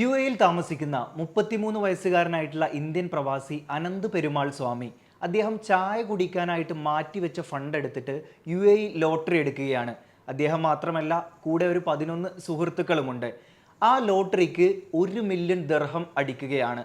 U എയിൽ താമസിക്കുന്ന മുപ്പത്തിമൂന്ന് വയസ്സുകാരനായിട്ടുള്ള ഇന്ത്യൻ പ്രവാസി അനന്ത് പെരുമാൾ സ്വാമി അദ്ദേഹം ചായ കുടിക്കാനായിട്ട് മാറ്റിവെച്ച ഫണ്ട് എടുത്തിട്ട് യു എ ലോട്ടറി എടുക്കുകയാണ്. അദ്ദേഹം മാത്രമല്ല കൂടെ ഒരു പതിനൊന്ന് സുഹൃത്തുക്കളുമുണ്ട്. ആ ലോട്ടറിക്ക് ഒരു മില്യൺ ദർഹം അടിക്കുകയാണ്.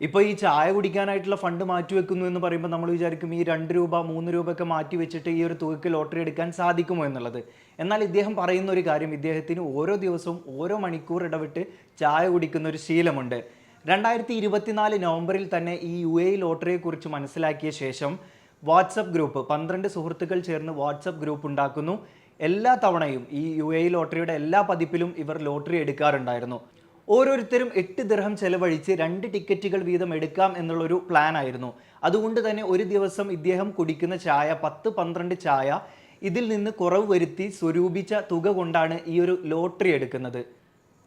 ഇപ്പോൾ ഈ ചായ കുടിക്കാനായിട്ടുള്ള ഫണ്ട് മാറ്റി വെക്കുന്നു എന്ന് പറയുമ്പോൾ നമ്മൾ വിചാരിക്കും ഈ രണ്ട് രൂപ മൂന്ന് രൂപ ഒക്കെ മാറ്റി വെച്ചിട്ട് ഈ ഒരു തുകയ്ക്ക് ലോട്ടറി എടുക്കാൻ സാധിക്കുമോ എന്നുള്ളത്. എന്നാൽ ഇദ്ദേഹം പറയുന്ന ഒരു കാര്യം ഇദ്ദേഹത്തിന് ഓരോ ദിവസവും ഓരോ മണിക്കൂർ ഇടവിട്ട് ചായ കുടിക്കുന്ന ഒരു ശീലമുണ്ട്. രണ്ടായിരത്തി ഇരുപത്തിനാല് നവംബറിൽ തന്നെ ഈ യു എ ലോട്ടറിയെക്കുറിച്ച് മനസ്സിലാക്കിയ ശേഷം വാട്സപ്പ് ഗ്രൂപ്പ് പന്ത്രണ്ട് സുഹൃത്തുക്കൾ ചേർന്ന് വാട്സപ്പ് ഗ്രൂപ്പ് ഉണ്ടാക്കുന്നു. എല്ലാ തവണയും ഈ യു എ ലോട്ടറിയുടെ എല്ലാ പതിപ്പിലും ഇവർ ലോട്ടറി എടുക്കാറുണ്ടായിരുന്നു. ഓരോരുത്തരും എട്ട് ദിർഹം ചെലവഴിച്ച് രണ്ട് ടിക്കറ്റുകൾ വീതം എടുക്കാം എന്നുള്ളൊരു പ്ലാൻ ആയിരുന്നു അതുകൊണ്ട് തന്നെ ഒരു ദിവസം ഇദ്ദേഹം കുടിക്കുന്ന ചായ പത്ത് പന്ത്രണ്ട് ചായ ഇതിൽ നിന്ന് കുറവ് വരുത്തി സ്വരൂപിച്ച തുക കൊണ്ടാണ് ഈ ഒരു ലോട്ടറി എടുക്കുന്നത്.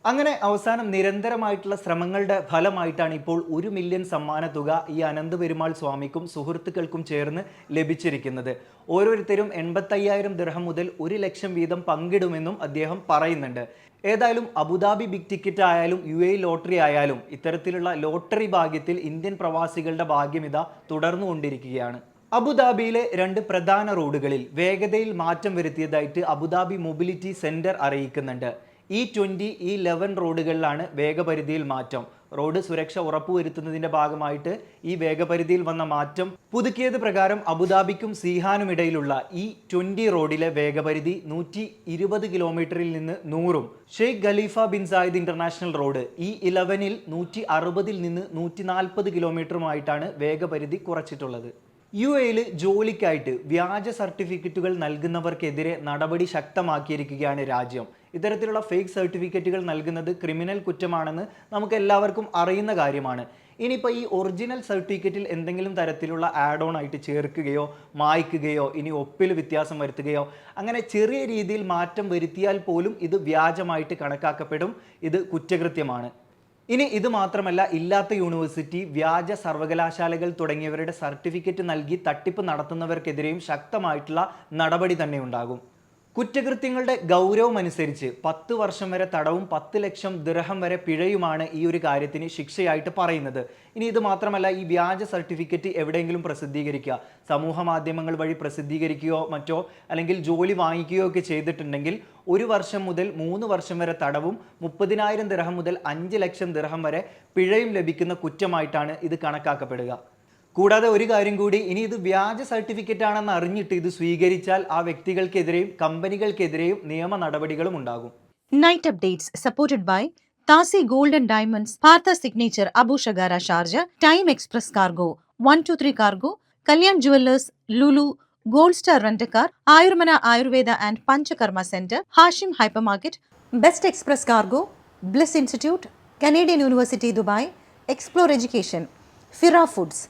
അങ്ങനെ അവസാനം നിരന്തരമായിട്ടുള്ള ശ്രമങ്ങളുടെ ഫലമായിട്ടാണ് ഇപ്പോൾ ഒരു മില്യൺ സമ്മാന തുക ഈ അനന്ത് പെരുമാൾ സ്വാമിക്കും സുഹൃത്തുക്കൾക്കും ചേർന്ന് ലഭിച്ചിരിക്കുന്നത്. ഓരോരുത്തരും എൺപത്തയ്യായിരം ദിർഹം മുതൽ ഒരു ലക്ഷം വീതം പങ്കിടുമെന്നും അദ്ദേഹം പറയുന്നുണ്ട്. ഏതായാലും അബുദാബി ബിഗ് ടിക്കറ്റ് ആയാലും യു എ ലോട്ടറി ആയാലും ഇത്തരത്തിലുള്ള ലോട്ടറി ഭാഗ്യത്തിൽ ഇന്ത്യൻ പ്രവാസികളുടെ ഭാഗ്യമിത തുടർന്നുകൊണ്ടിരിക്കുകയാണ് അബുദാബിയിലെ രണ്ട് പ്രധാന റോഡുകളിൽ വേഗതയിൽ മാറ്റം വരുത്തിയതായിട്ട് അബുദാബി മൊബിലിറ്റി സെന്റർ അറിയിക്കുന്നുണ്ട്. ഇ ട്വന്റി ഇ ലെവൻ റോഡുകളിലാണ് വേഗപരിധിയിൽ മാറ്റം. റോഡ് സുരക്ഷ ഉറപ്പുവരുത്തുന്നതിന്റെ ഭാഗമായിട്ട് ഈ വേഗപരിധിയിൽ വന്ന മാറ്റം പുതുക്കിയത് പ്രകാരം അബുദാബിക്കും സീഹാനും ഇടയിലുള്ള ഈ ട്വന്റി റോഡിലെ വേഗപരിധി നൂറ്റി ഇരുപത് കിലോമീറ്ററിൽ നിന്ന് നൂറും. Sheikh Khalifa bin Zayed international road E ഇലവനിൽ നൂറ്റി അറുപതിൽ നിന്ന് നൂറ്റി നാൽപ്പത് കിലോമീറ്ററുമായിട്ടാണ് വേഗപരിധി കുറച്ചിട്ടുള്ളത്. യു എയിൽ ജോലിക്കായിട്ട് വ്യാജ സർട്ടിഫിക്കറ്റുകൾ നൽകുന്നവർക്കെതിരെ നടപടി ശക്തമാക്കിയിരിക്കുകയാണ് രാജ്യം. ഇത്തരത്തിലുള്ള ഫേക്ക് സർട്ടിഫിക്കറ്റുകൾ നൽകുന്നത് ക്രിമിനൽ കുറ്റമാണെന്ന് നമുക്ക് എല്ലാവർക്കും അറിയുന്ന കാര്യമാണ്. ഇനിയിപ്പോൾ ഈ ഒറിജിനൽ സർട്ടിഫിക്കറ്റിൽ എന്തെങ്കിലും തരത്തിലുള്ള ആഡ് ഓൺ ആയിട്ട് ചേർക്കുകയോ മായ്ക്കുകയോ ഇനി ഒപ്പിൽ വ്യത്യാസം വരുത്തുകയോ അങ്ങനെ ചെറിയ രീതിയിൽ മാറ്റം വരുത്തിയാൽ പോലും ഇത് വ്യാജമായിട്ട് കണക്കാക്കപ്പെടും. ഇത് കുറ്റകൃത്യമാണ്. ഇനി ഇത് മാത്രമല്ല ഇല്ലാത്ത യൂണിവേഴ്സിറ്റി വ്യാജ സർവകലാശാലകൾ തുടങ്ങിയവരുടെ സർട്ടിഫിക്കറ്റ് നൽകി തട്ടിപ്പ് നടത്തുന്നവർക്കെതിരെയും ശക്തമായിട്ടുള്ള നടപടി തന്നെ ഉണ്ടാകും. കുറ്റകൃത്യങ്ങളുടെ ഗൗരവം അനുസരിച്ച് പത്ത് വർഷം വരെ തടവും പത്ത് ലക്ഷം ദൃഹം വരെ പിഴയുമാണ് ഈ ഒരു കാര്യത്തിന് ശിക്ഷയായിട്ട് പറയുന്നത്. ഇനി ഇത് മാത്രമല്ല ഈ വ്യാജ സർട്ടിഫിക്കറ്റ് എവിടെയെങ്കിലും പ്രസിദ്ധീകരിക്കുക. സമൂഹ മാധ്യമങ്ങൾ വഴി പ്രസിദ്ധീകരിക്കുകയോ മറ്റോ അല്ലെങ്കിൽ ജോലി വാങ്ങിക്കുകയോ ഒക്കെ ചെയ്തിട്ടുണ്ടെങ്കിൽ ഒരു വർഷം മുതൽ മൂന്ന് വർഷം വരെ തടവും മുപ്പതിനായിരം ദിർഹം മുതൽ അഞ്ച് ലക്ഷം ദിർഹം വരെ പിഴയും ലഭിക്കുന്ന കുറ്റമായിട്ടാണ് ഇത് കണക്കാക്കപ്പെടുക. കൂടാതെ ഒരു കാര്യം കൂടി ഇനി ഇത് വ്യാജ സർട്ടിഫിക്കറ്റ് ആണെന്ന് അറിഞ്ഞിട്ട് ഇത് സ്വീകരിച്ചാൽ ആ വ്യക്തികൾക്കെതിരെയും കമ്പനികൾക്കെതിരെയും നിയമ നടപടികളും ഉണ്ടാകും. നൈറ്റ് അപ്ഡേറ്റ്സ് സപ്പോർട്ടഡ് ബൈ താസി golden diamonds Partha signature Abu Shagara Sharjah time express cargo one two three cargo Kalyan jewellers Lulu gold star rent a car Ayurmana Ayurveda and Panchakarma centre Hashim hypermarket best express cargo bliss institute Canadian university Dubai explore education ഫിറ foods